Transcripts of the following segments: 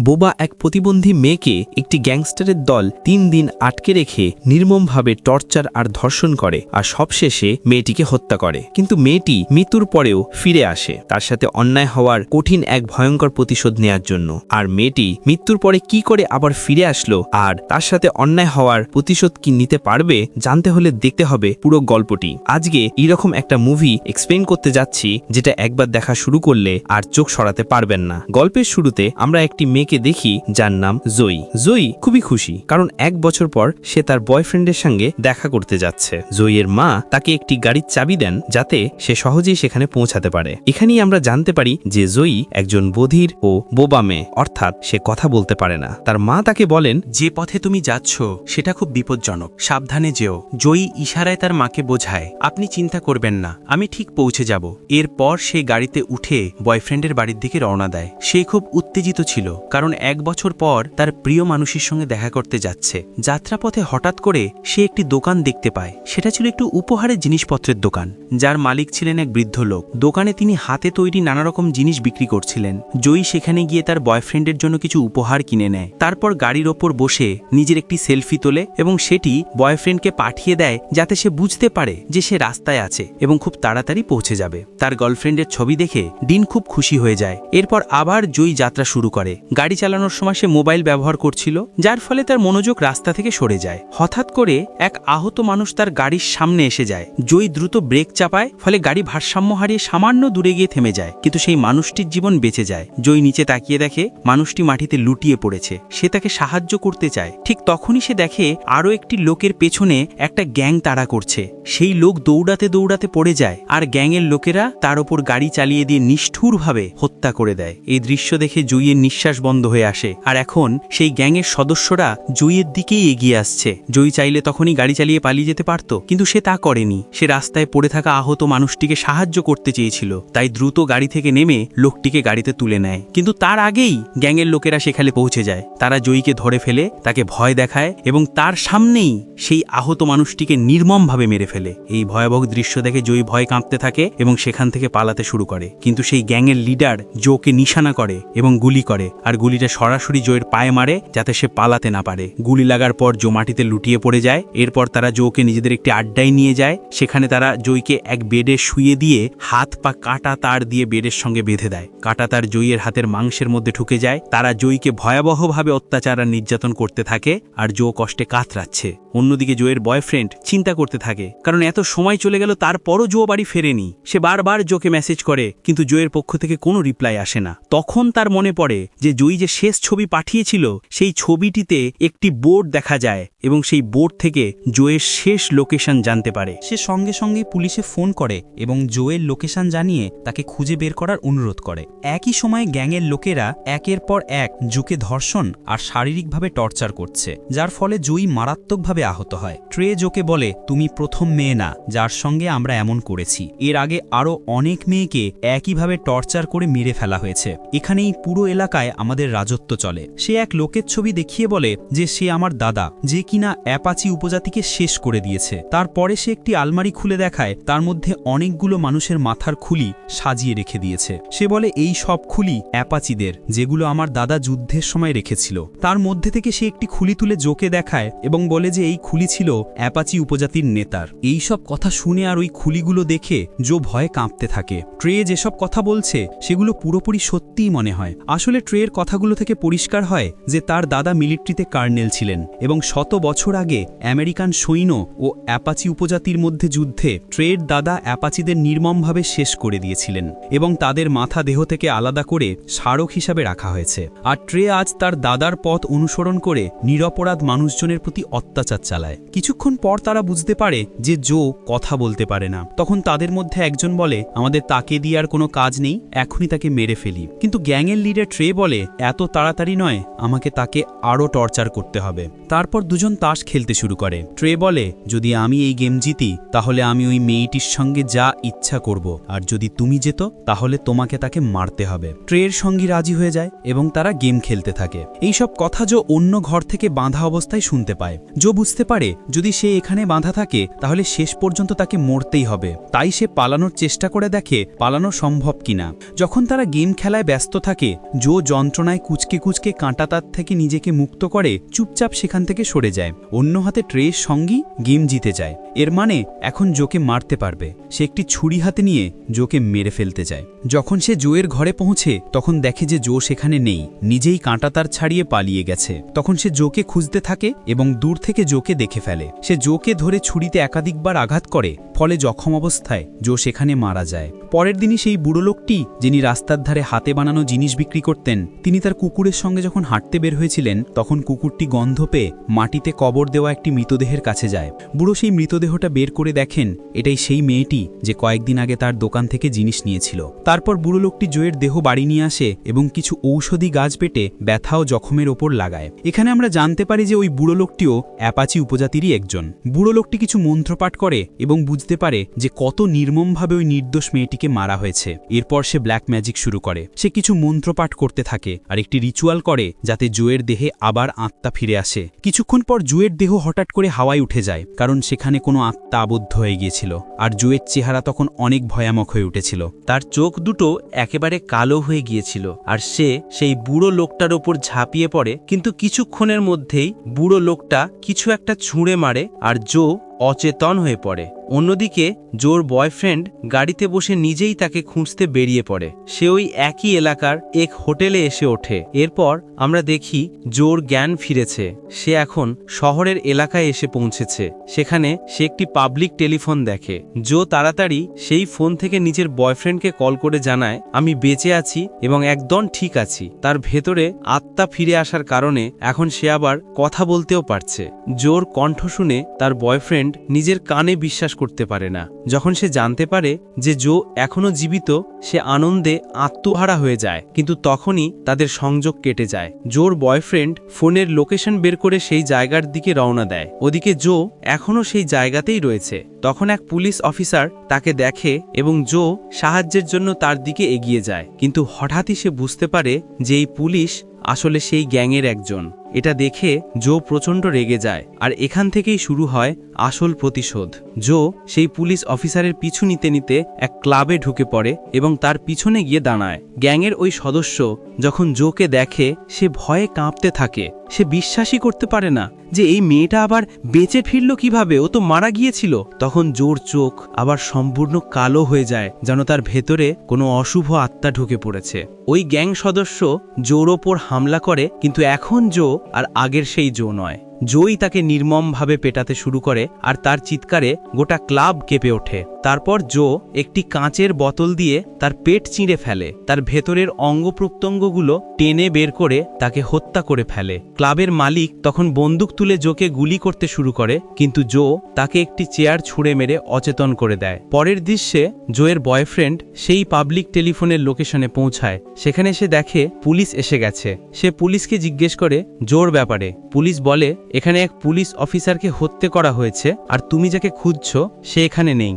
বোবা এক প্রতিবন্ধী মেয়েকে একটি গ্যাংস্টারের দল তিন দিন আটকে রেখে নির্মমভাবে টর্চার আর ধর্ষণ করে আর সবশেষে মেয়েটিকে হত্যা করে। কিন্তু মেয়েটি মৃত্যুর পরেও ফিরে আসে। তার সাথে অন্যায় হওয়ার কঠিন এক ভয়ঙ্কর প্রতিশোধ নেয়ার জন্য। আর মেয়েটি মৃত্যুর পরে কি করে আবার ফিরে আসলো? আর তার সাথে অন্যায় হওয়ার প্রতিশোধ কি নিতে পারবে? জানতে হলে দেখতে হবে পুরো গল্পটি। আজকে এরকম একটা মুভি এক্সপ্লেন করতে যাচ্ছি, যেটা একবার দেখা শুরু করলে আর চোখ সরাতে পারবেন না। গল্পের শুরুতে আমরা একটি মেয়েকে দেখি যার নাম জয়ী জয়ী খুবই খুশি, কারণ এক বছর পর সে তার বয়ফ্রেন্ডের সঙ্গে দেখা করতে যাচ্ছে। জয়ীর মা তাকে একটি গাড়ির চাবি দেন যাতে সে সহজেই সেখানে পৌঁছাতে পারে। এখানেই আমরা জানতে পারি যে জয়ী একজন বধির ও বোবা মেয়ে, অর্থাৎ সে কথা বলতে পারে না। তার মা তাকে বলেন, যে পথে তুমি যাচ্ছ, সেটা খুব বিপজ্জনক। সাবধানে যেও। জয়ী ইশারায় তার মাকে বোঝায়, আপনি চিন্তা করবেন না, আমি ঠিক পৌঁছে যাব। এরপর সে গাড়িতে উঠে বয়ফ্রেন্ডের বাড়ির দিকে রওনা দেয়। সে খুব উত্তেজিত ছিল, কারণ এক বছর পর তার প্রিয় মানুষের সঙ্গে দেখা করতে যাচ্ছে। যাত্রাপথে হঠাৎ করে সে একটি দোকান দেখতে পায়। সেটা ছিল একটু উপহারের জিনিসপত্রের দোকান, যার মালিক ছিলেন এক বৃদ্ধ লোক। দোকানে তিনি হাতে তৈরি নানা রকম জিনিস বিক্রি করছিলেন। জয়ী সেখানে গিয়ে তার বয়ফ্রেন্ডের জন্য কিছু উপহার কিনে নেয়। তারপর গাড়ির ওপর বসে নিজের একটি সেলফি তোলে এবং সেটি বয়ফ্রেন্ডকে পাঠিয়ে দেয় যাতে সে বুঝতে পারে যে সে রাস্তায় আছে এবং খুব তাড়াতাড়ি পৌঁছে যাবে। তার গার্লফ্রেন্ডের ছবি দেখে ডিন খুব খুশি হয়ে যায়। এরপর আবার জয়ী যাত্রা শুরু করে। গাড়ি চালানোর সময় সে মোবাইল ব্যবহার করছিল, যার ফলে তার মনোযোগ রাস্তা থেকে সরে যায়। হঠাৎ করে এক আহত মানুষ তার গাড়ির সামনে এসে যায়। জয়ী দ্রুত ব্রেক চাপায়, ফলে গাড়ি ভারসাম্য হারিয়ে সামান্য দূরে গিয়ে থেমে যায়। কিন্তু সেই মানুষটির জীবন বেঁচে যায়। জয়ী নিচে তাকিয়ে দেখে, মানুষটি মাটিতে লুটিয়ে পড়েছে। সে তাকে সাহায্য করতে চায়। ঠিক তখনই সে দেখে, আরও একটি লোকের পেছনে একটা গ্যাং তাড়া করছে। সেই লোক দৌড়াতে দৌড়াতে পড়ে যায়, আর গ্যাংয়ের লোকেরা তার ওপর গাড়ি চালিয়ে দিয়ে নিষ্ঠুরভাবে হত্যা করে দেয়। এই দৃশ্য দেখে জুইয়ের নিঃশ্বাস বন্ধ হয়ে আসে। আর এখন সেই গ্যাংয়ের সদস্যরা জুইয়ের দিকেই এগিয়ে আসছে। জয়ী চাইলে তখনই গাড়ি চালিয়ে পালিয়ে যেতে পারত, কিন্তু সে তা করেনি। সে রাস্তায় পড়ে থাকা আহত মানুষটিকে সাহায্য করতে চেয়েছিল, তাই দ্রুত গাড়ি থেকে নেমে লোকটিকে গাড়িতে তুলে নেয়। কিন্তু তার আগেই গ্যাংয়ের লোকেরা সেখানে পৌঁছে যায়। তারা জয়ীকে ধরে ফেলে, তাকে ভয় দেখায় এবং তার সামনেই সেই আহত মানুষটিকে নির্মমভাবে মেরে ফেলে। এই ভয়াবহ দৃশ্য দেখে জয়ী ভয় কাঁপতে থাকে এবং সেখান থেকে পালাতে শুরু করে। কিন্তু সেই গ্যাংয়ের লিডার জোকে নিশানা করে এবং গুলি করে, আর গুলিটা সরাসরি জয়ের পায়ে মারে যাতে সে পালাতে না পারে। গুলি লাগার পর জো মাটিতে লুটিয়ে পড়ে যায়। এরপর তারা জোকে নিজেদের একটি আড্ডায় নিয়ে যায়। সেখানে তারা জয়কে এক বেডে শুয়ে দিয়ে হাত পা কাটা তার দিয়ে বেডের সঙ্গে বেঁধে দেয়। কাটা তার জয়ীর হাতের মাংসের মধ্যে ঢুকে যায়। তারা জয়ীকে ভয়াবহভাবে অত্যাচার আর নির্যাতন করতে থাকে আর জো কষ্টে কাতরাচ্ছে। অন্যদিকে জোয়ের বয়ফ্রেন্ড চিন্তা করতে থাকে, কারণ এত সময় চলে গেল, তারপরও জো বাড়ি ফেরেনি। সে বারবার জোকে মেসেজ করে, কিন্তু জোয়ের পক্ষ থেকে কোনো রিপ্লাই আসে না। তখন তার মনে পড়ে যে জয়ী যে শেষ ছবি পাঠিয়েছিল সেই ছবিটিতে একটি বোর্ড দেখা যায়। এবং সেই বোর্ড থেকে জোয়ের শেষ লোকেশন জানতে পারে। সে সঙ্গে সঙ্গে পুলিশে ফোন করে এবং জোয়ের লোকেশন জানিয়ে তাকে খুঁজে বের করার অনুরোধ করে। একই সময়ে গ্যাংয়ের লোকেরা একের পর এক জুকে ধর্ষণ আর শারীরিকভাবে টর্চার করছে, যার ফলে জয়ী মারাত্মকভাবে আহত হয়। ট্রে জোকে বলে, তুমি প্রথম মেয়ে না, যার সঙ্গে আমরা এমন করেছি। এর আগে আরও অনেক মেয়েকে একইভাবে টর্চার করে মেরে ফেলা হয়েছে। এখানেই পুরো এলাকায় আমাদের রাজত্ব চলে। সে এক লোকের ছবি দেখিয়ে বলে যে, সে আমার দাদা, যে কিনা অ্যাপাচি উপজাতিকে শেষ করে দিয়েছে। তারপরে সে একটি আলমারি খুলে দেখায়, তার মধ্যে অনেকগুলো মানুষের মাথার খুলি সাজিয়ে রেখে দিয়েছে। সে বলে, এই সব খুলি অ্যাপাচিদের, যেগুলো আমার দাদা যুদ্ধের সময় রেখেছিল। তার মধ্যে থেকে সে একটি খুলি তুলে জোকে দেখায় এবং বলে যে এই খুলি ছিল অ্যাপাচি উপজাতির নেতার। এই সব কথা শুনে আর ওই খুলিগুলো দেখে জো ভয়ে কাঁপতে থাকে। ট্রে যেসব কথা বলছে, সেগুলো পুরোপুরি সত্যিই মনে হয়। আসলে ট্রের কথাগুলো থেকে পরিষ্কার হয় যে তার দাদা মিলিটারিতে কার্নেল ছিলেন এবং শত বছর আগে আমেরিকান সৈন্য ও অ্যাপাচি উপজাতির মধ্যে যুদ্ধে ট্রের দাদা অ্যাপাচিদের নির্মমভাবে শেষ করে দিয়েছিলেন এবং তাদের মাথা দেহ থেকে আলাদা করে স্মারক হিসাবে রাখা হয়েছে। আর ট্রে আজ তার দাদার পথ অনুসরণ করে নিরপরাধ মানুষজনের প্রতি অত্যাচার চালায়। কিছুক্ষণ পর তারা বুঝতে পারে যে জো কথা বলতে পারে না। তখন তাদের মধ্যে একজন বলে, আমাদের তাকে দিয়ে আর কোনো কাজ নেই, এখনই তাকে মেরে ফেলি। কিন্তু গ্যাংয়ের লিডার ট্রে বলে, এত তাড়াতাড়ি নয়, আমাকে তাকে আরও টর্চার করতে হবে। তারপর দুজন তিনজন তাস খেলতে শুরু করে। ট্রে বলে, যদি আমি এই গেম জিতি, তাহলে আমি ওই মেয়েটির সঙ্গে যা ইচ্ছা করব। আর যদি তুমি যেত তাহলে তোমাকে তাকে মারতে হবে। ট্রের সঙ্গী রাজি হয়ে যায় এবং তারা গেম খেলতে থাকে। এই সব কথা জো অন্য ঘর থেকে বাঁধা অবস্থায় শুনতে পায়। জো বুঝতে পারে, যদি সে এখানে বাঁধা থাকে, তাহলে শেষ পর্যন্ত তাকে মরতেই হবে। তাই সে পালানোর চেষ্টা করে দেখে, পালানো সম্ভব কিনা। যখন তারা গেম খেলায় ব্যস্ত থাকে, জো যন্ত্রণায় কুচকে কুচকে কাঁটা তার থেকে নিজেকে মুক্ত করে চুপচাপ সেখান থেকে সরে যায়। অন্য হাতে ট্রের সঙ্গী গেম জিতে যায়। এর মানে এখন জোকে মারতে পারবে। সে একটি ছুরি হাতে নিয়ে জোকে মেরে ফেলতে যায়। যখন সে জোয়ের ঘরে পৌঁছে, তখন দেখে যে জো সেখানে নেই, নিজেই কাঁটা তার ছাড়িয়ে পালিয়ে গেছে। তখন সে জোকে খুঁজতে থাকে এবং দূর থেকে জোকে দেখে ফেলে। সে জোকে ধরে ছুরিতে একাধিকবার আঘাত করে, ফলে জখম অবস্থায় জো সেখানে মারা যায়। পরের দিনই সেই বুড়ো লোকটি, যিনি রাস্তার ধারে হাতে বানানো জিনিস বিক্রি করতেন, তিনি তার কুকুরের সঙ্গে যখন হাঁটতে বের হয়েছিলেন, তখন কুকুরটি গন্ধ পেয়ে মাটিতে কবর দেওয়া একটি মৃতদেহের কাছে যায়। বুড়ো সেই মৃতদেহটা বের করে দেখেন, এটাই সেই মেয়েটি যে কয়েকদিন আগে তার দোকান থেকে জিনিস নিয়েছিল। তারপর বুড়ো লোকটি জয়ের দেহ বাড়ি নিয়ে আসে এবং কিছু ঔষধি গাছ পেটে ব্যথা ও জখমের ওপর লাগায়। এখানে আমরা জানতে পারি যে ওই বুড়ো লোকটিও অ্যাপাচি উপজাতিরই একজন। বুড়ো লোকটি কিছু মন্ত্রপাঠ করে এবং বুঝতে পারে যে কত নির্মমভাবে ওই নির্দোষ মেয়েটিকে মারা হয়েছে। এরপর সে ব্ল্যাক ম্যাজিক শুরু করে। সে কিছু মন্ত্রপাঠ করতে থাকে আর একটি রিচুয়াল করে যাতে জুয়ের দেহে আবার আত্মা ফিরে আসে। কিছুক্ষণ পর জুয়ের দেহ হঠাৎ করে হাওয়ায় উঠে যায়, কারণ সেখানে কোনো আত্মা আবদ্ধ হয়ে গিয়েছিল। আর জুয়ের চেহারা তখন অনেক ভয়ামক হয়ে উঠেছিল। তার চোখ দুটো একেবারে কালো হয়ে গিয়েছিল আর সে সেই বুড়ো লোকটার ওপর ঝাঁপিয়ে পড়ে, কিন্তু কিছুক্ষণের মধ্যেই বুড়ো লোকটা কিছু একটা ছুঁড়ে মারে আর জো অচেতন হয়ে পড়ে। অন্যদিকে, জোর বয়ফ্রেন্ড গাড়িতে বসে নিজেই তাকে খুঁজতে বেরিয়ে পড়ে। সে ওই একই এলাকার এক হোটেলে এসে ওঠে। এরপর আমরা দেখি জোর জ্ঞান ফিরেছে। সে এখন শহরের এলাকায় এসে পৌঁছেছে। সেখানে সে একটি পাবলিক টেলিফোন দেখে। জো তাড়াতাড়ি সেই ফোন থেকে নিজের বয়ফ্রেন্ডকে কল করে জানায়, আমি বেঁচে আছি এবং একদম ঠিক আছি। তার ভেতরে আত্মা ফিরে আসার কারণে এখন সে আবার কথা বলতেও পারছে। জোর কণ্ঠ শুনে তার বয়ফ্রেন্ড নিজের কানে বিশ্বাস করতে পারে না। যখন সে জানতে পারে যে জো এখনও জীবিত, সে আনন্দে আত্মহারা হয়ে যায়, কিন্তু তখনই তাদের সংযোগ কেটে যায়। জোর বয়ফ্রেন্ড ফোনের লোকেশন বের করে সেই জায়গার দিকে রওনা দেয়। ওদিকে জো এখনও সেই জায়গাতেই রয়েছে। তখন এক পুলিশ অফিসার তাকে দেখে এবং জো সাহায্যের জন্য তার দিকে এগিয়ে যায়। কিন্তু হঠাৎই সে বুঝতে পারে যে এই পুলিশ আসলে সেই গ্যাংয়ের একজন। এটা দেখে জো প্রচণ্ড রেগে যায়, আর এখান থেকেই শুরু হয় আসল প্রতিশোধ। জো সেই পুলিশ অফিসারের পিছু নিতে নিতে এক ক্লাবে ঢুকে পড়ে এবং তার পিছনে গিয়ে দাঁড়ায়। গ্যাংয়ের ওই সদস্য যখন জোকে দেখে, সে ভয়ে কাঁপতে থাকে। সে বিশ্বাসই করতে পারে না যে এই মেয়েটা আবার বেঁচে ফিরল কীভাবে? ও তো মারা গিয়েছিল। তখন জোর চোখ, আবার সম্পূর্ণ কালো হয়ে যায়, যেন তার ভেতরে কোনো অশুভ আত্মা ঢুকে পড়েছে। ওই গ্যাং সদস্য জোর ওপর হামলা করে, কিন্তু এখন জো আর আগের সেই জো নয়। জোই তাকে নির্মমভাবে পেটাতে শুরু করে আর তার চিৎকারে গোটা ক্লাব কেঁপে ওঠে। তারপর জো একটি কাঁচের বোতল দিয়ে তার পেট চিঁড়ে ফেলে। তার ভেতরের অঙ্গ প্রত্যঙ্গগুলো টেনে বের করে তাকে হত্যা করে ফেলে। ক্লাবের মালিক তখন বন্দুক তুলে জোকে গুলি করতে শুরু করে, কিন্তু জো তাকে একটি চেয়ার ছুঁড়ে মেরে অচেতন করে দেয়। পরের দৃশ্যে জোয়ের বয়ফ্রেন্ড সেই পাবলিক টেলিফোনের লোকেশনে পৌঁছায়। সেখানে সে দেখে, পুলিশ এসে গেছে। সে পুলিশকে জিজ্ঞেস করে, জোর ব্যাপারে? পুলিশ বলে এখানে এক পুলিশ অফিসারকে হত্যা করা হয়েছে আর তুমি যাকে খুঁজছো সে এখানে নেই।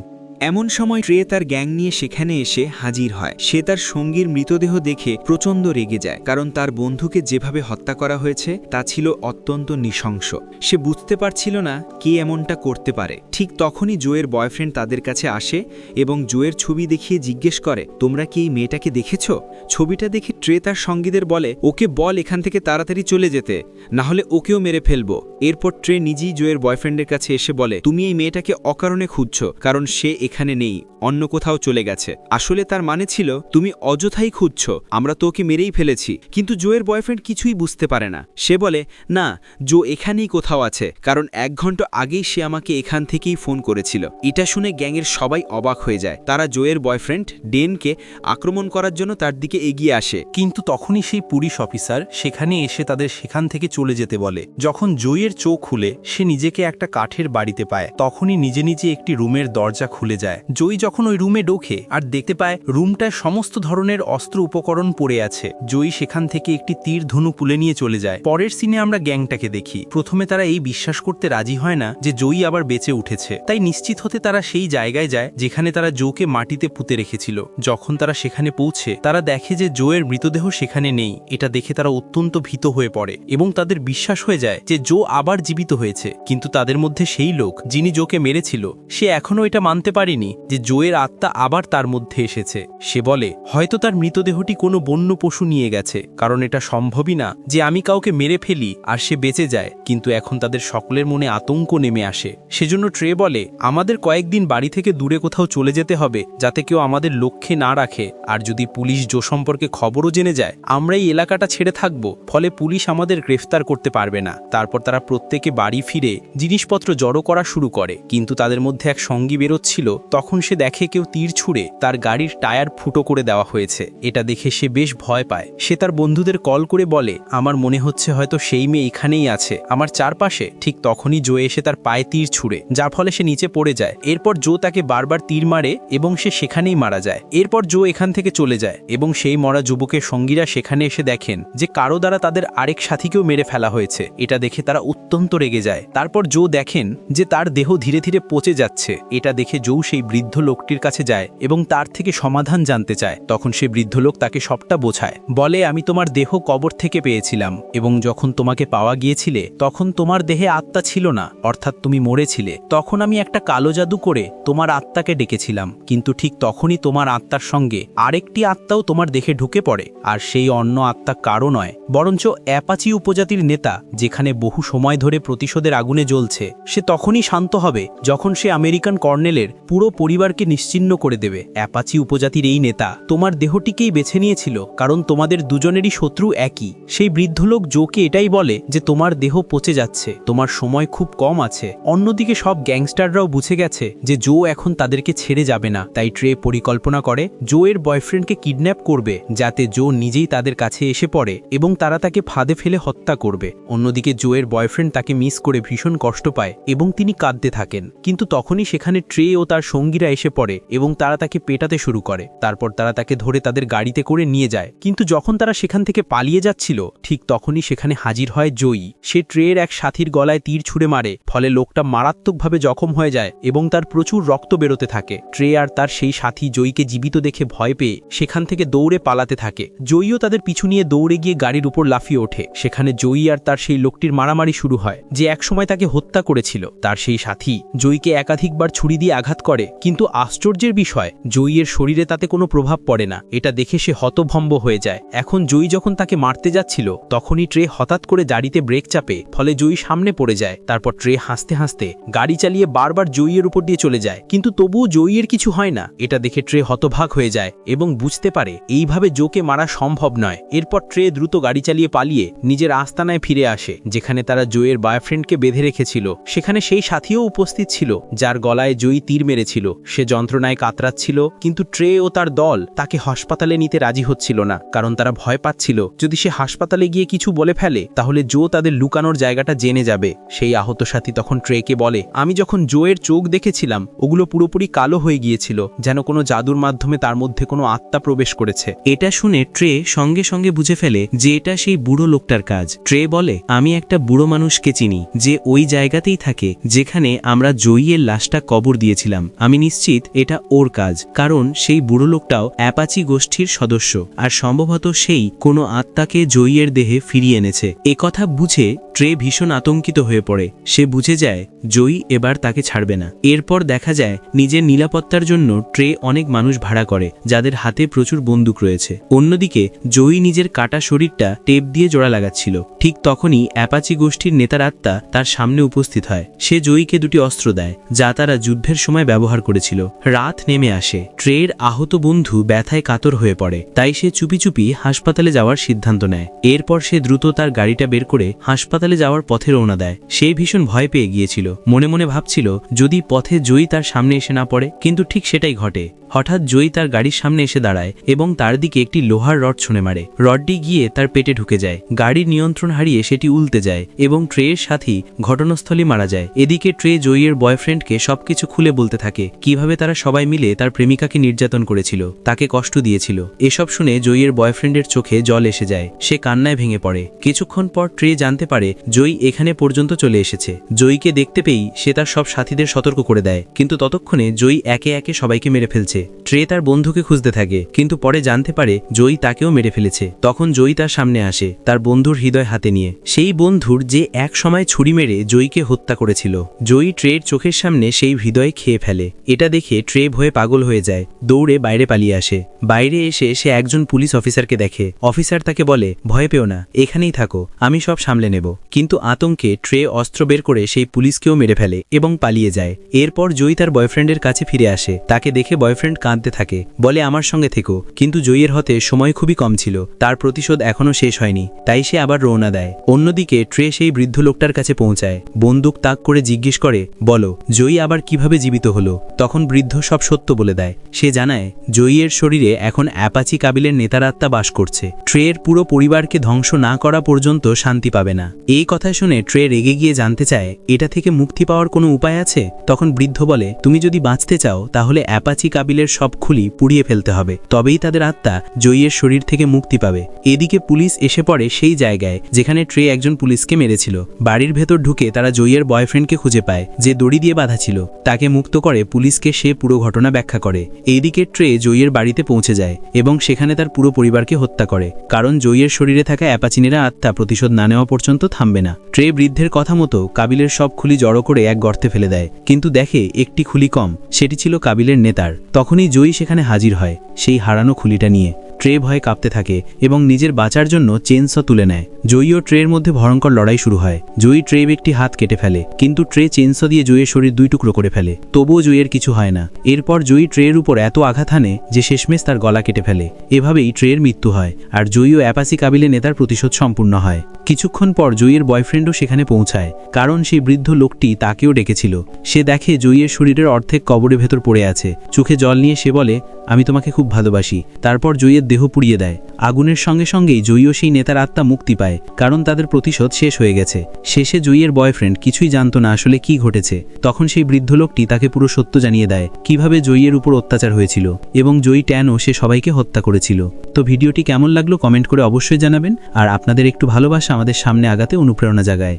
এমন সময় ট্রে তার গ্যাং নিয়ে সেখানে এসে হাজির হয়। সে তার সঙ্গীর মৃতদেহ দেখে প্রচণ্ড রেগে যায়, কারণ তার বন্ধুকে যেভাবে হত্যা করা হয়েছে, তা ছিল অত্যন্ত নৃশংস। সে বুঝতে পারছিল না কে এমনটা করতে পারে। ঠিক তখনই জোয়ের বয়ফ্রেন্ড তাদের কাছে আসে এবং জোয়ের ছবি দেখিয়ে জিজ্ঞেস করে, তোমরা কি এই মেয়েটাকে দেখেছ? ছবিটা দেখে ট্রে তার সঙ্গীদের বলে, ওকে বল এখান থেকে তাড়াতাড়ি চলে যেতে না হলে ওকেও মেরে ফেলব। এরপর ট্রে নিজেই জোয়ের বয়ফ্রেন্ডের কাছে এসে বলে, তুমি এই মেয়েটাকে অকারণে খুঁজছো, কারণ সে এখানে নেই, অন্য কোথাও চলে গেছে। আসলে তার মানে ছিল, তুমি অযথাই খুঁজছ, আমরা তো ওকে মেরেই ফেলেছি। কিন্তু জোয়ের বয়ফ্রেন্ড কিছুই বুঝতে পারে না। সে বলে, না, জো এখানেই কোথাও আছে। কারণ এক ঘণ্টা আগেই সে আমাকে এখান থেকেই ফোন করেছিল। এটা শুনে গ্যাংয়ের সবাই অবাক হয়ে যায়। তারা জোয়ের বয়ফ্রেন্ড, ডেনকে আক্রমণ করার জন্য তার দিকে এগিয়ে আসে। কিন্তু তখনই সেই পুলিশ অফিসার সেখানে এসে তাদের সেখান থেকে চলে যেতে বলে। যখন জয়ের চোখ খুলে, সে নিজেকে একটা কাঠের বাড়িতে পায়। তখনই নিজে নিজে একটি রুমের দরজা খুলে যায়। যায়। জয়ী যখন ওই রুমে ঢোকে আর দেখতে পায় রুমটায় সমস্ত ধরনের অস্ত্র উপকরণ পড়ে আছে। জয়ী সেখান থেকে একটি তীর ধনু পুলে নিয়ে চলে যায়। পরের সিনে আমরা গ্যাংটাকে দেখি। প্রথমে তারা এই বিশ্বাস করতে রাজি হয় না যে জয়ী আবার বেঁচে উঠেছে। তাই নিশ্চিত হতে তারা সেই জায়গায় যায় যেখানে তারা জোকে মাটিতে পুঁতে রেখেছিল। যখন তারা সেখানে পৌঁছে, তারা দেখে যে জোয়ের মৃতদেহ সেখানে নেই। এটা দেখে তারা অত্যন্ত ভীত হয়ে পড়ে এবং তাদের বিশ্বাস হয়ে যায় যে জো আবার জীবিত হয়েছে। কিন্তু তাদের মধ্যে সেই লোক, যিনি জোকে মেরেছিল, সে এখনও এটা মানতে পারেনি যে জোয়ের আত্মা আবার তার মধ্যে এসেছে। সে বলে, হয়তো তার মৃতদেহটি কোনো বন্য পশু নিয়ে গেছে, কারণ এটা সম্ভবই না যে আমি কাউকে মেরে ফেলি আর সে বেঁচে যায়, কিন্তু এখন তাদের সকলের মনে আতঙ্ক নেমে আসে। সেজন্য ট্রে বলে, আমাদের কয়েকদিন বাড়ি থেকে দূরে কোথাও চলে যেতে হবে, যাতে কেউ আমাদের লক্ষ্যে না রাখে। আর যদি পুলিশ জো সম্পর্কে খবরও জেনে যায়, আমরা এই এলাকাটা ছেড়ে থাকব। ফলে পুলিশ আমাদের গ্রেফতার করতে পারবে না। তারপর তারা প্রত্যেকে বাড়ি ফিরে জিনিসপত্র জড়ো করা শুরু করে, কিন্তু তাদের মধ্যে এক সঙ্গী বেরোচ্ছিল তখন সে দেখে কেউ তীর ছুঁড়ে তার গাড়ির টায়ার ফুটো করে দেওয়া হয়েছে। এটা দেখে সে বেশ ভয় পায়। সে তার বন্ধুদের কল করে বলে, আমার মনে হচ্ছে হয়তো সেই মেয়ে এখানেই আছে। আমার চারপাশে ঠিক তখনই জো এসে তার পায়ে তীর ছুঁড়ে, যার ফলে সে নিচে পড়ে যায়। এরপর জো তাকে বারবার তীর মারে এবং সে সেখানেই মারা যায়। এরপর জো এখান থেকে চলে যায় এবং সেই মরা যুবকের সঙ্গীরা সেখানে এসে দেখেন যে কারও দ্বারা তাদের আরেক সাথীকেও মেরে ফেলা হয়েছে। এটা দেখে তারা অত্যন্ত রেগে যায়। তারপর জো দেখেন যে তার দেহ ধীরে ধীরে পচে যাচ্ছে। এটা দেখে জো সেই বৃদ্ধ লোকটির কাছে যায় এবং তার থেকে সমাধান জানতে চায়। তখন সে বৃদ্ধ লোক তাকে সবটা বোঝায়। বলে, আমি তোমার দেহ কবর থেকে পেয়েছিলাম এবং যখন তোমাকে পাওয়া গিয়েছিলে, তখন তোমার দেহে আত্মা ছিল না, অর্থাৎ তুমি মরেছিলে। তখন আমি একটা কালো জাদু করে তোমার আত্মাকে ডেকেছিলাম, কিন্তু ঠিক তখনই তোমার আত্মার সঙ্গে আরেকটি আত্মাও তোমার দেহে ঢুকে পড়ে, আর সেই অন্য আত্মা কারও নয়। বরঞ্চ অ্যাপাচি উপজাতির নেতা, যেখানে বহু সময় ধরে প্রতিশোধের আগুনে জ্বলছে, সে তখনই শান্ত হবে, যখন সে আমেরিকান কর্নেলের পুরো পরিবারকে নিশ্চিন্ন করে দেবে। অ্যাপাচি উপজাতির এই নেতা তোমার দেহটিকেই বেছে নিয়েছিল, কারণ তোমাদের দুজনেরই শত্রু একই। সেই বৃদ্ধ লোক জোকে এটাই বলে যে তোমার দেহ পচে যাচ্ছে, তোমার সময় খুব কম আছে। অন্যদিকে সব গ্যাংস্টাররাও বুঝে গেছে যে জো এখন তাদেরকে ছেড়ে যাবে না, তাই ট্রে পরিকল্পনা করে জো এর বয়ফ্রেন্ডকে কিডন্যাপ করবে, যাতে জো নিজেই তাদের কাছে এসে পড়ে এবং তারা তাকে ফাঁদে ফেলে হত্যা করবে। অন্যদিকে জো এর বয়ফ্রেন্ড তাকে মিস করে ভীষণ কষ্ট পায় এবং তিনি কাঁদতে থাকেন। কিন্তু তখনই সেখানে ট্রে ও তার সঙ্গীরা এসে পড়ে এবং তারা তাকে পেটাতে শুরু করে। তারপর তারা তাকে ধরে তাদের গাড়িতে করে নিয়ে যায়। কিন্তু যখন তারা সেখান থেকে পালিয়ে যাচ্ছিল, ঠিক তখনই সেখানে হাজির হয় জয়ী। সে ট্রের এক সাথীর গলায় তীর ছুঁড়ে মারে, ফলে লোকটা মারাত্মকভাবে জখম হয়ে যায় এবং তার প্রচুর রক্ত বেরোতে থাকে। ট্রে আর তার সেই সাথী জয়ীকে জীবিত দেখে ভয় পেয়ে সেখান থেকে দৌড়ে পালাতে থাকে। জয়ীও তাদের পিছু নিয়ে দৌড়ে গিয়ে গাড়ির উপর লাফিয়ে ওঠে। সেখানে জয়ী আর তার সেই লোকটির মারামারি শুরু হয়, যে একসময় তাকে হত্যা করেছিল। তার সেই সাথী জয়ীকে একাধিকবার ছুরি দিয়ে আঘাত করে কিন্তু আশ্চর্যের বিষয়, জয়ীর শরীরে তাতে কোনো প্রভাব পড়ে না। এটা দেখে সে হতভম্ব হয়ে যায়। এখন জয়ী যখন তাকে মারতে যাচ্ছিল, তখনই ট্রে হঠাৎ করে গাড়িতে ব্রেক চাপে, ফলে জয়ী সামনে পড়ে যায়। তারপর ট্রে হাসতে হাসতে গাড়ি চালিয়ে বারবার জয়ীর উপর দিয়ে চলে যায়। কিন্তু তবুও জয়ীর কিছু হয় না। এটা দেখে ট্রে হতভাগ হয়ে যায় এবং বুঝতে পারে, এইভাবে জোকে মারা সম্ভব নয়। এরপর ট্রে দ্রুত গাড়ি চালিয়ে পালিয়ে নিজের আস্তানায় ফিরে আসে, যেখানে তারা জয়ের বয়ফ্রেন্ডকে বেঁধে রেখেছিল। সেখানে সেই সাথীও উপস্থিত ছিল, যার গলায় জয়ী তীর মেরেছিল সে যন্ত্রণায় কাতরাচ্ছিল, কিন্তু ট্রে ও তার দল তাকে হাসপাতালে নিতে রাজি হচ্ছিল না, কারণ তারা ভয় পাচ্ছিল, যদি সে হাসপাতালে গিয়ে কিছু বলে ফেলে, তাহলে জো তাদের লুকানোর জায়গাটা জেনে যাবে। সেই আহত সাথী তখন ট্রেকে বলে, আমি যখন জোয়ের চোখ দেখেছিলাম, ওগুলো পুরোপুরি কালো হয়ে গিয়েছিল, যেন কোনো জাদুর মাধ্যমে তার মধ্যে কোনো আত্মা প্রবেশ করেছে। এটা শুনে ট্রে সঙ্গে সঙ্গে বুঝে ফেলে যে এটা সেই বুড়ো লোকটার কাজ। ট্রে বলে, আমি একটা বুড়ো মানুষকে চিনি, যে ওই জায়গাতেই থাকে, যেখানে আমরা জয়ীর লাশটা কবর দিয়েছিলাম। আমি নিশ্চিত এটা ওর কাজ, কারণ সেই বুড়ো লোকটাও অ্যাপাচি গোষ্ঠীর সদস্য, আর সম্ভবত সেই কোনো আত্মাকে জয়ীর দেহে ফিরিয়ে এনেছে। এ কথা বুঝে ট্রে ভীষণ আতঙ্কিত হয়ে পড়ে। সে বুঝে যায়, জয়ী এবার তাকে ছাড়বে না। এরপর দেখা যায়, নিজের নিরাপত্তার জন্য ট্রে অনেক মানুষ ভাড়া করে, যাদের হাতে প্রচুর বন্দুক রয়েছে। অন্যদিকে, জয়ী নিজের কাটা শরীরটা টেপ দিয়ে জোড়া লাগাচ্ছিল। ঠিক তখনই অ্যাপাচি গোষ্ঠীর নেতার আত্মা তার সামনে উপস্থিত হয়। সে জয়ীকে দুটি অস্ত্র দেয়, যা তারা যুদ্ধের সময় ব্যবহার করেছিল। রাত নেমে আসে। ট্রের আহত বন্ধু ব্যথায় কাতর হয়ে পড়ে। তাই সে চুপি চুপি হাসপাতালে যাওয়ার সিদ্ধান্ত নেয়। এরপর সে দ্রুত তার গাড়িটা বের করে হাসপাতালে যাওয়ার পথে রওনা দেয়। সে ভীষণ ভয় পেয়ে গিয়েছিল। মনে মনে ভাবছিল, যদি পথে জয়ী তার সামনে এসে না পড়ে, কিন্তু ঠিক সেটাই ঘটে। হঠাৎ জয়ী তার গাড়ির সামনে এসে দাঁড়ায় এবং তার দিকে একটি লোহার রড ছুঁড়ে মারে। রডটি গিয়ে তার পেটে ঢুকে যায়। গাড়ির নিয়ন্ত্রণ হারিয়ে সেটি উল্টে যায় এবং ট্রেয়ের সাথী ঘটনাস্থলে মারা যায়। এদিকে ট্রে জয়ীর বয়ফ্রেন্ডকে সবকিছু খুলে বলতে থাকে, কীভাবে তারা সবাই মিলে তার প্রেমিকাকে নির্যাতন করেছিল, তাকে কষ্ট দিয়েছিল। এসব শুনে জয়ীর বয়ফ্রেন্ডের চোখে জল এসে যায়, সে কান্নায় ভেঙে পড়ে। কিছুক্ষণ পর ট্রে জানতে পারে, জয়ী এখানে পর্যন্ত চলে এসেছে। জয়ীকে দেখতে পেয়েই সে তার সব সাথীদের সতর্ক করে দেয়, কিন্তু ততক্ষণে জয়ী একে একে সবাইকে মেরে ফেলছে। ট্রে তার বন্ধুকে খুঁজতে থাকে, কিন্তু পরে জানতে পারে, জয়ী তাকেও মেরে ফেলেছে। তখন জয়ী তার সামনে আসে, তার বন্ধুর হৃদয় হাতে নিয়ে। সেই বন্ধুর যে এক সময় ছুরি মেরে জয়ীকে হত্যা করেছিল। জয়ী ট্রের চোখের সামনে সেই হৃদয় খেয়ে ফেলে। এটা দেখে ট্রে ভয়ে পাগল হয়ে যায়, দৌড়ে বাইরে পালিয়ে আসে। বাইরে এসে সে একজন পুলিশ অফিসারকে দেখে। অফিসার তাকে বলে, ভয় পেও না, এখানেই থাকো, আমি সব সামলে নেব। কিন্তু আতঙ্কে ট্রে অস্ত্র বের করে সেই পুলিশকেও মেরে ফেলে এবং পালিয়ে যায়। এরপর জয়ী তার বয়ফ্রেন্ডের কাছে ফিরে আসে। তাকে দেখে বয়ফ্রেন্ড কাঁদতে থাকে, বলে, আমার সঙ্গে থেকো। কিন্তু জয়ীর হতে সময় খুবই কম ছিল, তার প্রতিশোধ এখনও শেষ হয়নি। তাই সে আবার রওনা দেয়। অন্যদিকে ট্রে সেই বৃদ্ধ লোকটার কাছে পৌঁছায়। বন্দুক তাক করে জিজ্ঞেস করে, বলো, জয়ী আবার কীভাবে জীবিত হলো? তখন বৃদ্ধ সব সত্য বলে দেয়। সে জানায়, জয়ীর শরীরে এখন অ্যাপাচি কাবিলের নেতার আত্মা বাস করছে। ট্রের পুরো পরিবারকে ধ্বংস না করা পর্যন্ত শান্তি পাবে না। এই কথা শুনে ট্রে রেগে গিয়ে জানতে চায়, এটা থেকে মুক্তি পাওয়ার কোনো উপায় আছে? তখন বৃদ্ধ বলে, তুমি যদি বাঁচতে চাও, তাহলে অ্যাপাচি কাবিলের সব খুলি পুড়িয়ে ফেলতে হবে। তবেই তাদের আত্মা জয়ীর শরীর থেকে মুক্তি পাবে। এদিকে পুলিশ এসে পড়ে সেই জায়গায়, যেখানে ট্রে একজন পুলিশকে মেরেছিল। বাড়ির ভেতর ঢুকে তারা জয়ীর বয়ফ্রেন্ডকে খুঁজে পায়, যে দড়ি দিয়ে বাঁধা ছিল। তাকে মুক্ত করে পুলিশকে সে পুরো ঘটনা ব্যাখ্যা করে। এইদিকে ট্রে জয়ের বাড়িতে পৌঁছে যায় এবং সেখানে তার পুরো পরিবারকে হত্যা করে। কারণ জয়ের শরীরে থাকা অ্যাপাচিনেরা আত্মা প্রতিশোধ না নেওয়া পর্যন্ত থামবে না। ট্রে বৃদ্ধের কথা মতো কাবিলের সব খুলি জড়ো করে এক গর্তে ফেলে দেয়। কিন্তু দেখে একটি খুলি কম, সেটি ছিল কাবিলের নেতার। তখনই জয়ী সেখানে হাজির হয় সেই হারানো খুলিটা নিয়ে। ট্রে ভয়ে কাঁপতে থাকে এবং নিজের বাঁচার জন্য চেনস তুলে নেয়। জয়ী ও ট্রের মধ্যে ভয়ঙ্কর লড়াই শুরু হয়। জয়ী ট্রে একটি হাত কেটে ফেলে, কিন্তু ট্রে চেনস দিয়ে জয়ের শরীর দুই টুকরো করে ফেলে। তবুও জয়ের কিছু হয় না। এরপর জয়ী ট্রের উপর এত আঘাত হানে যে শেষমেশ তার গলা কেটে ফেলে। এভাবেই ট্রের মৃত্যু হয়, আর জয়ী ও অ্যাপাসি কাবিলে নেতার প্রতিশোধ সম্পূর্ণ হয়। কিছুক্ষণ পর জয়ীর বয়ফ্রেন্ডও সেখানে পৌঁছায়, কারণ সেই বৃদ্ধ লোকটি তাকেও ডেকেছিল। সে দেখে জয়ীর শরীরের অর্ধেক কবরের ভেতর পড়ে আছে। চোখে জল নিয়ে সে বলে, আমি তোমাকে খুব ভালোবাসি। তারপর জয়ীর দেহ পুড়িয়ে দেয়। আগুনের সঙ্গে সঙ্গেই জয়ীও সেই নেতার আত্মা মুক্তি পায়, কারণ তাদের প্রতিশোধ শেষ হয়ে গেছে। শেষে জয়ীর বয়ফ্রেন্ড কিছুই জানতো না আসলে কি ঘটেছে। তখন সেই বৃদ্ধ লোকটি তাকে পুরো সত্য জানিয়ে দেয়, কীভাবে জয়ীর উপর অত্যাচার হয়েছিল, এবং জয়ী ট্যানও সে সবাইকে হত্যা করেছিল। তো ভিডিওটি কেমন লাগল কমেন্ট করে অবশ্যই জানাবেন, আর আপনাদের একটু ভালোবাসা আমাদের সামনে আগাতে অনুপ্রেরণা জাগায়।